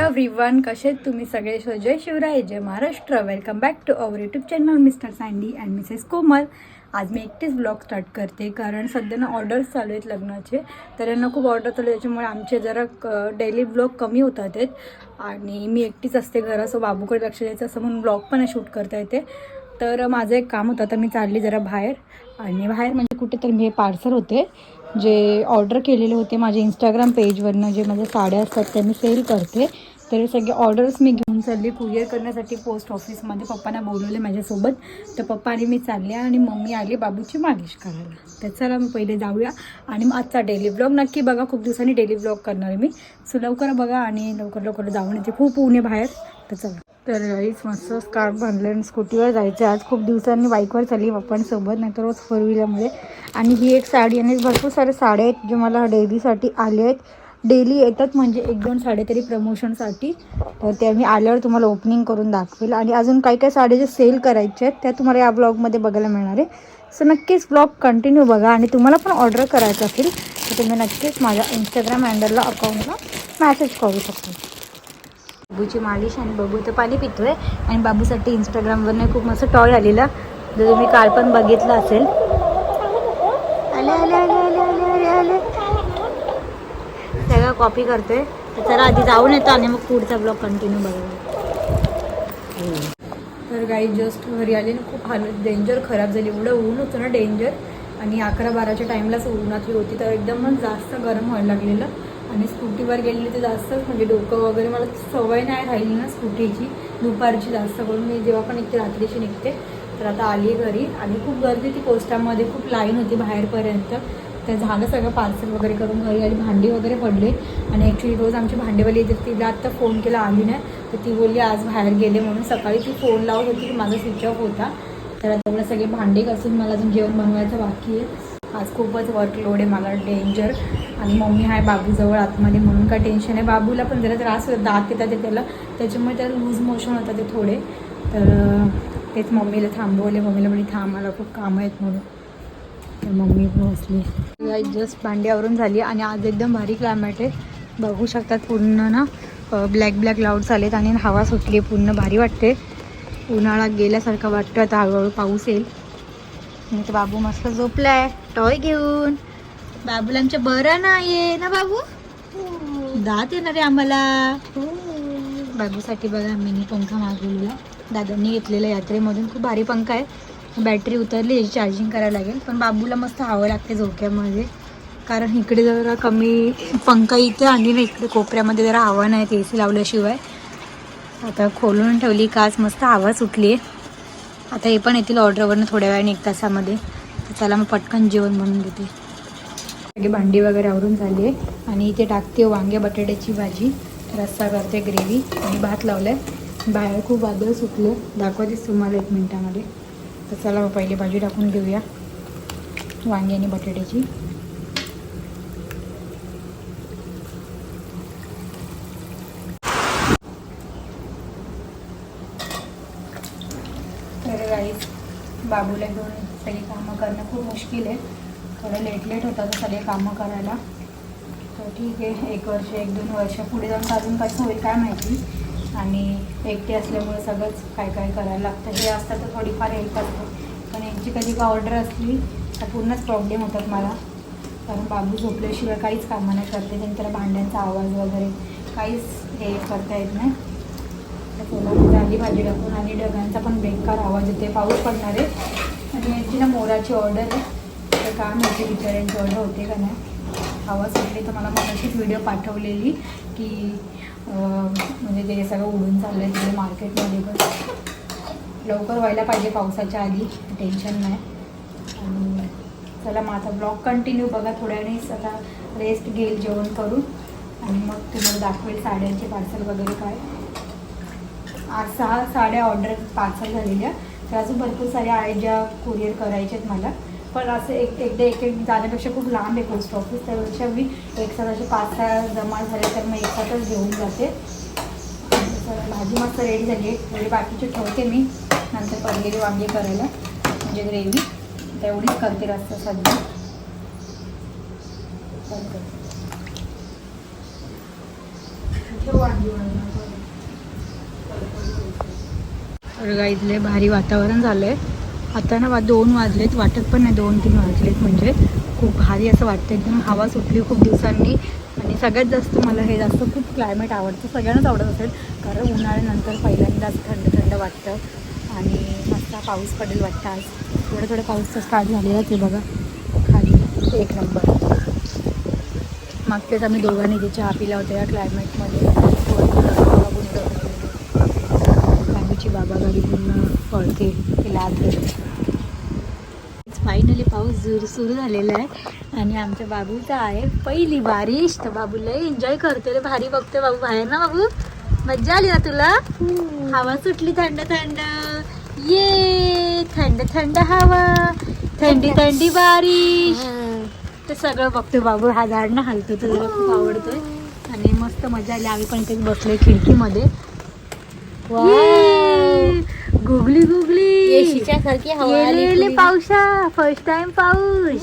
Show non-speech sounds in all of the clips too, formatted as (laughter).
Hello everyone कसे आहेत तुम्ही सगळे? So Jai Shivray Jai Maharashtra. Welcome back to our YouTube channel Mr Sandy and Mrs Komal आज मी एकटीच ब्लॉग स्टार्ट करते कारण सध्या ना ऑर्डर्स चालू आहेत लग्नाचे. तर यांना खूप ऑर्डर चालू आहे त्याच्यामुळे आमचे जरा डेली ब्लॉग कमी होतात आहेत. आणि मी एकटीच असते घरा सो बाबूकडे लक्ष द्यायचं असं म्हणून ब्लॉग पण शूट करता येते. तर माझं एक काम होतं तर मी चालली जरा बाहेर. आणि बाहेर म्हणजे कुठे तर मी हे पार्सल होते जे ऑर्डर केलेले होते माझ्या इंस्टाग्राम पेजवरनं जे माझ्या साड्या असतात त्या मी सेल करते. तर सगळे ऑर्डर्स मी घेऊन चालली कुरिअर करण्यासाठी पोस्ट ऑफिसमध्ये पप्पांना बोलवले माझ्यासोबत. तर पप्पा आणि मी चालले आणि मम्मी आली बाबूची मालिश करायला. तर चला मी पहिले जाऊया. आणि मग आजचा डेली ब्लॉग नक्की बघा खूप दिवसांनी डेली ब्लॉग करणार आहे मी. सो लवकर बघा आणि लवकर लवकर जाऊन येते. खूप ऊन आहे बाहेर. तर चला. तर गाईच मस्त स्कार्फ बांधले आणि स्कूटीवर जायचं आज खूप दिवसांनी बाईकवर चालली पप्पांसोबत. नाहीतर रोज फोर व्हीलरमध्ये आणि ही एक साडी आणि भरपूर साऱ्या साड्या आहेत जे मला डेलीसाठी आले आहेत. डेली येतात म्हणजे एक दोन साडे तरी प्रमोशनसाठी तर ते मी आल्यावर तुम्हाला ओपनिंग करून दाखवेल. आणि अजून काही काही साड्या जे सेल करायच्या आहेत त्या तुम्हाला या ब्लॉगमध्ये बघायला मिळणार आहे. सो नक्कीच ब्लॉग कंटिन्यू बघा. आणि तुम्हाला पण ऑर्डर करायचं असेल तर तुम्ही नक्कीच माझ्या इंस्टाग्राम हँडलला अकाउंटला मॅसेज करू शकता. बाबूची मालिश आणि बाबू तर पाणी पितोय. आणि बाबूसाठी इंस्टाग्रामवरनं खूप मस्त टॉय आलेला. जो तुम्ही काल पण बघितला असेल. आले आले आले. कॉपी करतोय तर चला आधी जाऊन येतो आणि मग पुढचा ब्लॉग कंटिन्यू बघायला. तर गाई जस्ट घरी आली ना खूप हालत डेंजर खराब झाली. एवढं ऊन होतं ना डेंजर आणि अकरा बाराच्या टाईमलाच उन्हातली होती तर एकदमच जास्त गरम व्हायला लागलेलं. आणि स्कूटीवर गेलेली तर जास्तच म्हणजे डोकं वगैरे मला सवय नाही राहिली ना स्कूटीची दुपारची जास्त करून. मी जेव्हा पण निघते रात्रीची निघते तर आता आली घरी. आणि खूप गर्दी ती पोस्टामध्ये खूप लाईन होती बाहेरपर्यंत. तर झालं सगळं पार्सल वगैरे करून घरी आली भांडी वगैरे पडली. आणि ॲक्च्युली रोज आमची भांडेवाली येते तिला आत्ता फोन केला आली नाही. तर ती बोलली आज बाहेर गेले म्हणून सकाळी ती फोन लावत होती की माझा स्विच ऑफ होता. तर आता मला सगळे भांडे घासून मला अजून जेवण बनवायचं बाकी आहे. आज खूपच वर्कलोड आहे मला डेंजर आणि मम्मी आहे बाबूजवळ आतमध्ये म्हणून काय टेन्शन आहे. बाबूला पण जरा त्रास होत दात येतात ते त्याला. त्याच्यामुळे त्याला लूज मोशन होतात ते थोडे. तर तेच मम्मीला थांबवले. मम्मीला म्हणजे थांब मला खूप कामं आहेत म्हणून. मम्मी पण बसली जस्ट पांड्यावरून झाली आणि आज एकदम भारी क्लायमेट आहे. बघू शकतात पूर्ण ना ब्लॅक ब्लॅक क्लाउड्स आलेत आणि हवा सुटली पूर्ण भारी वाटते. उन्हाळा गेल्यासारखं वाटतं आता हळूहळू पाऊस येईल. आणि तर बाबू मस्त झोपलाय. टॉय घेऊन. बाबूला आमच्या बरं नाही आहे ना बाबू? दात येणार आहे आम्हाला. बाबूसाठी बघा मिनी पंखा मागवलेला. दादांनी घेतलेला यात्रेमधून खूप भारी पंखा आहे. बॅटरी उतरली याची चार्जिंग करायला लागेल. पण बाबूला मस्त हवं लागते झोक्यामध्ये. कारण इकडे जरा कमी पंखा इथे आणि ना इकडे कोपऱ्यामध्ये जरा हवा नाही ए सी लावल्याशिवाय. आता खोलून ठेवली काच मस्त हवा सुटली आहे आता हे पण येतील ऑर्डरवरनं थोड्या वेळाने एक तासामध्ये. तर मग पटकन जेवण बनवून देते सगळी भांडी वगैरे आवरून झाली आहे. आणि इथे टाकते वांगे बटाट्याची भाजी. रस्सा करते ग्रेव्ही. आणि भात लावलाय. बाहेर खूप वादळ सुटलं. दाखवतेच तुम्हाला एक मिनटामध्ये. तर चला पहिली भाजी टाकून घेऊया. वांगी आणि बटाट्याची. तर गाईस बाबूला घेऊन सगळी कामं करणं खूप मुश्किल आहे. थोडं लेट लेट होतं सगळे कामं करायला. तर ठीक आहे एक वर्ष एक दोन वर्ष पुढे जाऊन अजून कसं होईल काय माहिती. आणि एकटे असल्यामुळे सगळंच काय काय करायला लागतं. हे असतं तर थोडीफार हेल्प असतो. पण यांची कधी का ऑर्डर असली तर पूर्णच प्रॉब्लेम होतात मला. कारण बाबू झोपल्याशिवाय काहीच कामं नाही करते. त्यांनी त्याला भांड्यांचा आवाज वगैरे काहीच हे करता येत नाही. तर तेलामध्ये आली भाजी टाकून आणि ढगांचा पण बेकार आवाज येते पाऊस पडणार आहे. आणि यांची ना मोराची ऑर्डर आहे. तर काय होते बिचाऱ्यांची ऑर्डर होते का नाही? आवाज सुटली तर मला मगाशीच व्हिडिओ पाठवलेली की म्हणजे ते सगळं उडून चाललं आहे तिथे मार्केटमध्ये पण. लवकर व्हायला पाहिजे पावसाच्या आधी टेन्शन नाही. आणि चला माझा ब्लॉग कंटिन्यू बघा थोड्या वेळेस आता रेस्ट घेईल जेवण करून. आणि मग तुम्हाला दाखवेल साड्यांचे पार्सल वगैरे काय. आज सहा साड्या ऑर्डर पार्सल झालेल्या. तर अजून भरपूर साऱ्या आहेत ज्या कुरिअर करायच्या आहेत मला. पण असं एक एकदा एक एक जाण्यापेक्षा खूप लांब आहे पोस्ट ऑफिस त्यापेक्षा मी एकसाथ असे पाच सहा जमा झाले तर मग एकसाथच घेऊन जाते. भाजी मस्त रेडी झाली आहे. थोडी बाकीची ठेवते मी. नंतर पडलेली वांगे करायला म्हणजे ग्रेव्ही तेवढीच करते रस्ता सध्या. वांगी इथले भारी वातावरण झालं आहे आता ना वा दोन वाजलेत वाटत पण नाही दोन तीन वाजलेत म्हणजे. खूप भारी असं वाटतं एकदम हवा सुटली खूप दिवसांनी. आणि सगळ्यात जास्त मला हे जास्त खूप क्लायमेट आवडतं सगळ्यांनाच आवडत असेल. कारण उन्हाळ्यानंतर पहिल्यांदाच थंड थंड वाटतं. आणि मस्त पाऊस पडेल वाटतं आज. थोडं थोडं पाऊस तर स्टार्ट झालेलाच आहे बघा. खाली एक नंबर मागतेच आम्ही दोघांनी जे चहा पिला होता या क्लायमेटमध्ये बाबूची बाबा गाडी पूर्ण पळते तिला फायनली पाऊस जोर सुरू झालेला आहे आणि आमच्या बाबूचा आहे पहिली बारिश. तर बाबू लय एन्जॉय करतो रे भारी बघतोय बाबू बाहेर ना बाबू? मज्जा आली ना तुला? हवा सुटली थंड थंड. ये थंड थंड हवा थंडी थंडी बारिश. ते सगळं बघतोय बाबू हा झाड ना हलतो तर खूप आवडतोय. आणि मस्त मजा आली आम्ही पण इथे बसलोय खिडकीमध्ये. वा गुगली गुगली. सारखी हवा आली. पावसा. फर्स्ट टाइम पाऊस.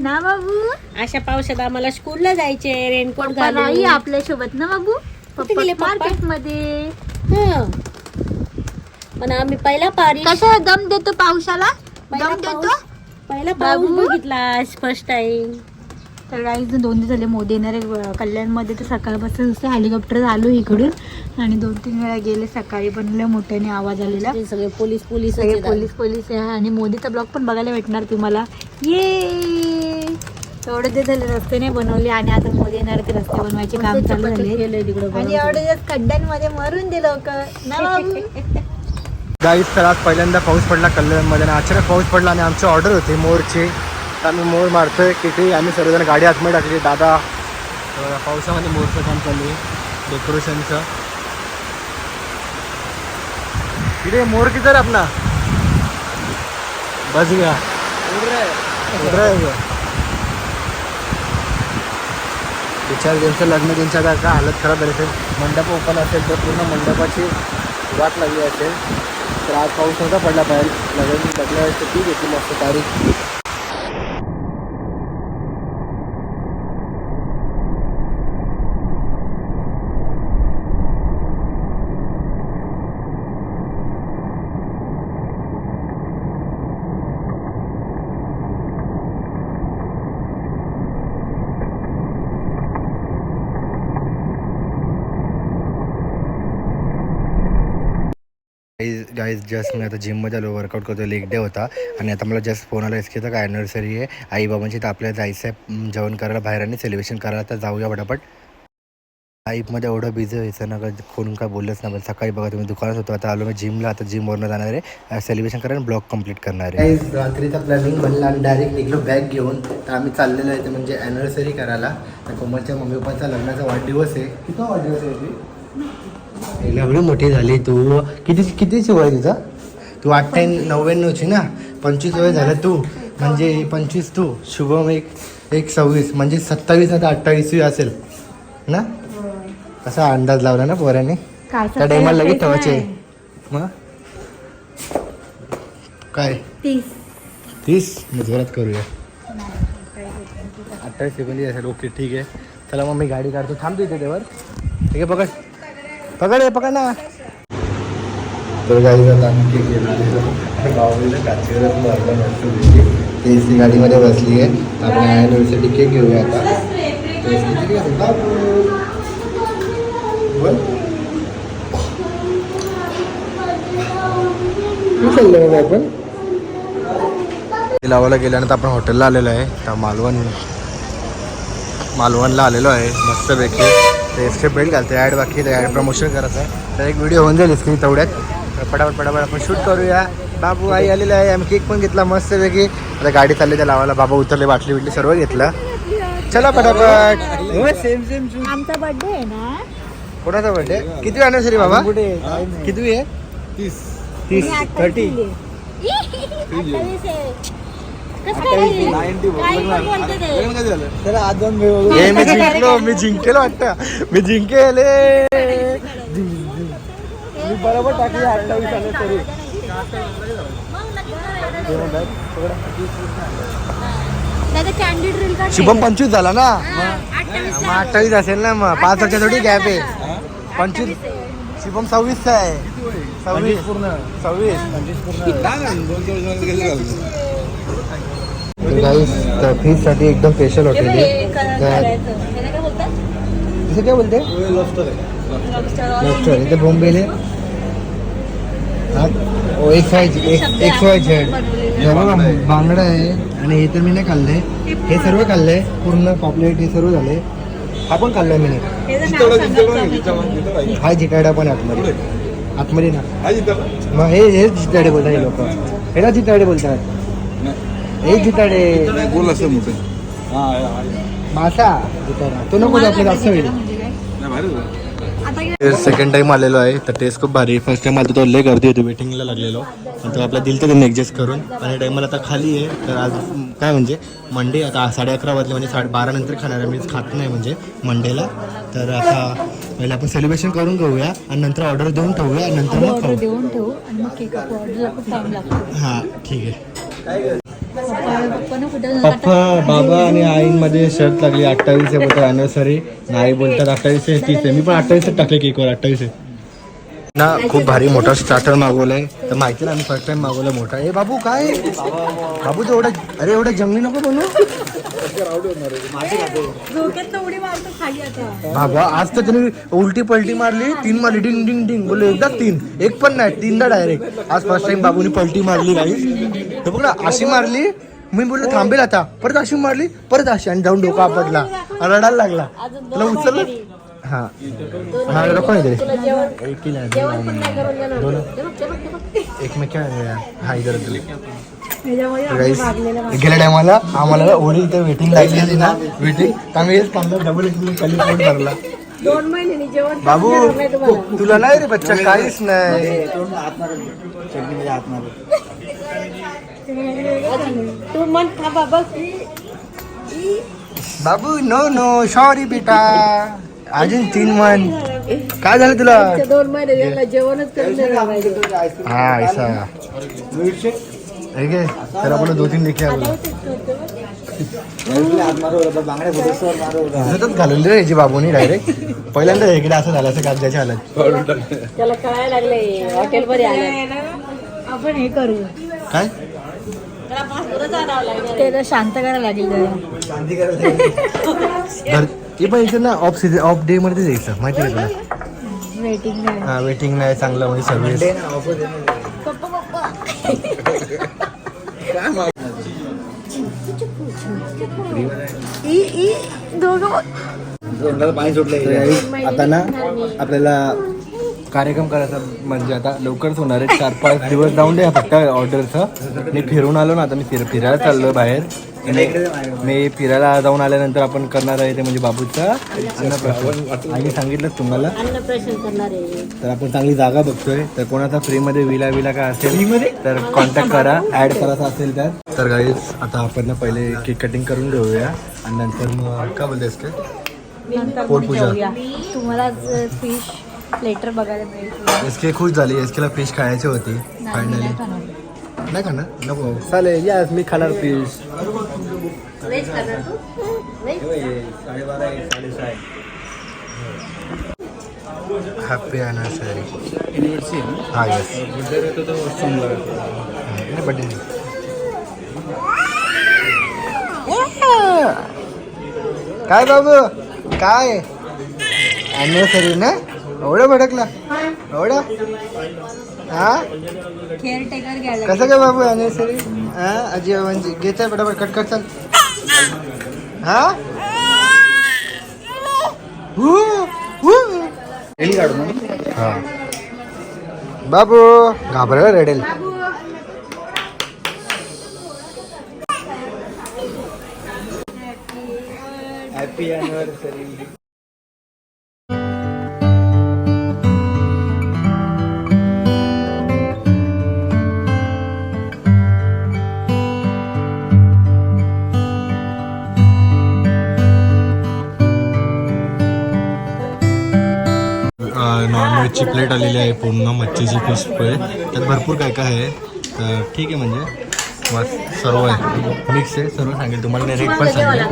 ना बाबू? अशा पावसात आम्हाला स्कूलला जायचे रेनकोट पप्पा नाही घालून. आपल्यासोबत ना बाबू? कुठे गेले पप्पा? मार्केटमध्ये हं. पण आम्ही पहिला पारी कसा दम देतो पावसाला? पहिला दम देतो? पाऊस पहिला पाऊस बाबू? बघितला फर्स्ट टाइम तर गाईज दोन दिवस झाले मोदी येणारे कल्याणमध्ये. तर सकाळपासून नुसतं हेलिकॉप्टर आलो इकडून. आणि दोन तीन वेळा गेले सकाळी पण लय मोठ्याने आवाज आलेला. सगळे पोलीस पोलीस सगळे पोलीस पोलीस आहे आणि मोदीचा ब्लॉग पण बघायला भेटणार तुम्हाला. ये एवढे ते झाले रस्ते नाही बनवले आणि आता मोदी येणार ते रस्ते बनवायचे काम चालू झाले आणि एवढे दिवस खड्ड्यांमध्ये मरून दिलं लोक ना बाबू गाईच तर आज पहिल्यांदा पाऊस पडला कल्याणमध्ये आणि अचानक पाऊस पडला आणि आमची ऑर्डर होती मोरची. तर आम्ही मोर मारतोय किती? आम्ही सर्वजण गाडी आतमध्ये टाकली. दादा पावसामध्ये मोरचं काम चालू आहे. डेकोरेशनचं किती मोर किती रे अपना बस गया उड़ रहा है वो. विचार ज्यांचं लग्न त्यांच्या आता काय हालत खराब झाली असेल मंडप ओपन असेल तर पूर्ण मंडपाची वाट लागली असेल. तर आज पाऊस नव्हता पडला पाहिजे लग्न लग्न ती घेतली मस्त तारीख. गाईज जस्ट मी आता जिममध्ये आलो वर्कआउट करतो लेग डे होता. आणि आता मला जस्ट फोन आला की तर काय ॲनिव्हर्सरी आहे. आईबाबांची तर आपल्याला जायचं आहे जेवण करायला बाहेर आणि सेलिब्रेशन करायला तर जाऊया पटापट. लाईफमध्ये एवढं बिझी व्हायचं ना कोण काय बोललंच ना सकाळी बघा तुम्ही दुकानात होतो आता आलो मी जिमला आता जिमवरनं जाणार आहे. सेलिब्रेशन करायला ब्लॉग कंप्लीट करणार आहे. रात्रीचा प्लॅनिंग बनला आणि डायरेक्ट निघलो बॅग घेऊन तर आम्ही चाललेलो आहे ते म्हणजे ॲनिव्हर्सरी करायला. तर कोमलच्या मम्मी पप्पाचा लग्नाचा वाढदिवस आहे. किती वाढदिवस आहे एवढी मोठी झाली तू किती कितीची वय तिचा? तू अठ्ठ्याण्णव नव्याण्णवची ना? पंचवीस वय झालं तू. म्हणजे पंचवीस तू. शुभम एक एक सव्वीस. म्हणजे सत्तावीस आता अठ्ठावीसवी असेल. ना? कसा अंदाज लावला ना पोराने? त्या टायमाला लगेच ठेवायचे. मग? काय? तीस. जोरात करूया. अठ्ठावीस सेकंद असेल. ओके ठीक आहे. चला मग मी गाडी काढतो. थांबतो इथे त्यावर ठीक आहे पकड. पकड आहे पकड ना। तर गाडी आता आम्ही केक घेणार गावाला काचेवरच मारलं मस्त ते सी गाडीमध्ये बसली आहे आपण ॲनिव्हर्सरी केक घेऊया आता तर किती घेतो? बाबू. बोल। कुठे चाललो बाबा आपण लावायला गेल्यानंतर आपण हॉटेलला आलेलो आहे तर मालवण मालवणला आलेलो आहे मस्तपैकी ते एसके बेल्ट घालते ॲड बाकी ते ॲड प्रमोशन करायचं आहे तर एक व्हिडिओ होऊन जाईल स्क्रीन तेवढ्यात. तर पटापट पटापट आपण शूट करूया. बाबू आई आलेला आहे. आम्ही केक पण घेतला मस्तपैकी. आता गाडी चालली त्या लावायला. बाबा उतरले बाटली बिटली सर्व घेतलं. चला पटापट सेम सेम आमचा बर्थडे आहे ना? कोणाचा बर्थडे किती अनिव्हर्सरी बाबा? किती आहे? तीस. तीस थर्टी (laughs) मी जिंकलो मी जिंकेल वाटतं मी जिंकेले. मी बरोबर टाकली अठ्ठावीस आले तरी. शुभम पंचवीस झाला ना? मग अठ्ठावीस असेल ना मग पाच वर्षासाठी गॅप आहे. पंचवीस शुभम सव्वीसचा आहे. सव्वीस. पूर्ण. सव्वीस. तर फीससाठी एकदम स्पेशल हॉटेल आहे. तिथे काय बोलते? लॉबस्टर इथे बोंबेले हा ओ एक फाय एक एक फाय झेड हे बांगडा आहे आणि हे तर मी नाही खाल्लंय हे सर्व खाल्लंय पूर्ण पॉपलेट हे सर्व झाले. हा पण खाल्लाय मी हा जिटाडा पण आहे आतमध्ये. आतमध्ये ना. मग हे हेच जिताडे बोलतात हे लोक. हेला जिताडे बोलतात. हे जिताडे गोल असं मोठं. मासा जिताडा तो नको आपलं जास्त होईल. सेकंड टाइम आलेलो आहे तर टेस्ट खूप भारी. फर्स्ट टाइम आलो तो लय गर्दी होती वेटिंगला लागलेलो. पण तो आपला दिल तर त्यांनी ॲडजस्ट करून. आणि टाइमला आता खाली आहे तर आज काय म्हणजे मंडे आता साडे अकरा वाजले म्हणजे साडे बारा नंतर खाणार आहे. मीच खात नाही म्हणजे मंडेला तर आता पहिले आपण सेलिब्रेशन करून घेऊया आणि नंतर ऑर्डर देऊन ठेवूया आणि नंतर मग ऑर्डर खाऊ. देऊन ठेवू आणि मग केक हां ठीक आहे. पप्पा बाबा आणि आईमध्ये शर्ट लागली अठ्ठावीस आहे बोलतात अॅनिव्हर्सरी नाही बोलतात अठ्ठावीस आहे तीस आहे. मी पण अठ्ठावीस टाकले केकवर अठ्ठावीस आहे ना खूप भारी मोठा स्टार्टर मागवलाय. तर माहिती ना आम्ही फर्स्ट टाइम मागवलं मोठा. ए बाबू काय? बाबू तो एवढा अरे एवढा जंगली नको बनू बाबा आज तर त्यांनी उलटी पलटी मारली तीन मारली डिंग डिंग डिंग. बोलले एकदा तीन. एक पण नाही तीनदा डायरेक्ट आज फर्स्ट टाइम बाबूनी पलटी मारली तर बघ ना अशी मारली. मी बोललो थांबेल आता. परत अशी मारली परत अशी. आणि जाऊन डोका आपटला. आणि रडायला लागला. तुला उचललं? हा. हा नाही एकीला दोन दोन एकमेका हा इधर गेल्या टायमाला आम्हाला ओढी इथे वेटिंग लागली होती ना. वेटिंग आम्ही हेच थांबलो डबल एक खाली दोन महिन्यांनी जेवण बाबू तुला नाही रे बच्चा काहीच नाही. तू बाबू नो नो सॉरी बेटा. अजून तीन मन काय झालं तुला? दोन महिने जेवणच. हा ऐसा. आहे तर आपण दो तीन लेखे आलो. घालून रे याची बाबूनी डायरेक्ट पहिल्यांदा इकडे असं झालं असं कागदाच्या हालत त्याला कळायला लागले हॉटेल मध्ये आलं. आपण हे करू. काय? लागलं. शांत करायला लागेल जरा. घर ते पण इथे ना ऑफ सीझन ऑफ डे मध्ये जायचं माहिती आहे तुला? वेटिंग नाही हा वेटिंग नाही चांगलं म्हणजे सर्व्हिस आता ना आपल्याला कार्यक्रम करायचा म्हणजे आता लवकरच होणार आहे. चार पाच दिवस जाऊन दे फक्त ऑर्डरचं. मी फिरून आलो ना आता मी फिर फिरायला चाललो बाहेर. मी फिरायला जाऊन आल्यानंतर आपण करणार आहे ते म्हणजे बाबूचा अन्नप्राशन आणि सांगितलं तुम्हाला. तर आपण चांगली जागा बघतोय. तर कोणाचा फ्रीमध्ये विला विला काय असेल तर कॉन्टॅक्ट करा. ऍड करायचा असेल तर तर गाईज आता आपण पहिले केक कटिंग करून घेऊया. आणि नंतर मग काय बोलतेस काय पोटपूजा. तुम्हाला फिश बघायला मिळेल एस के खुश झाली. एस केला फिश खायची होती फायनली. नाही खाणार. नको. चालेल यास मी खाणार फिश व्हेज खाणार तू? हॅपी आहे? हा येस येतो आहे. बर्थडे काय बाबू? काय? अॅनिव्हर्सरी ना? एवढं भडकला. एवढं? हा? घ्यायला कसं काय बाबू अॅनिव्हर्सरी हा आजी बाबांची. घेत आहे बरोबर कट कट चाल. हा? हू, बाबू घाबरायला रडेल. हॅपी अॅनिव्हर्सरी नॉनव्हेजची प्लेट आलेली आहे पूर्ण मच्छीची फिश फ्राय त्यात भरपूर काय काय आहे? तर ठीक आहे म्हणजे. मस्त सर्व आहे. मिक्स आहे सर्व सांगेल तुम्हाला. रेट पण सांगेल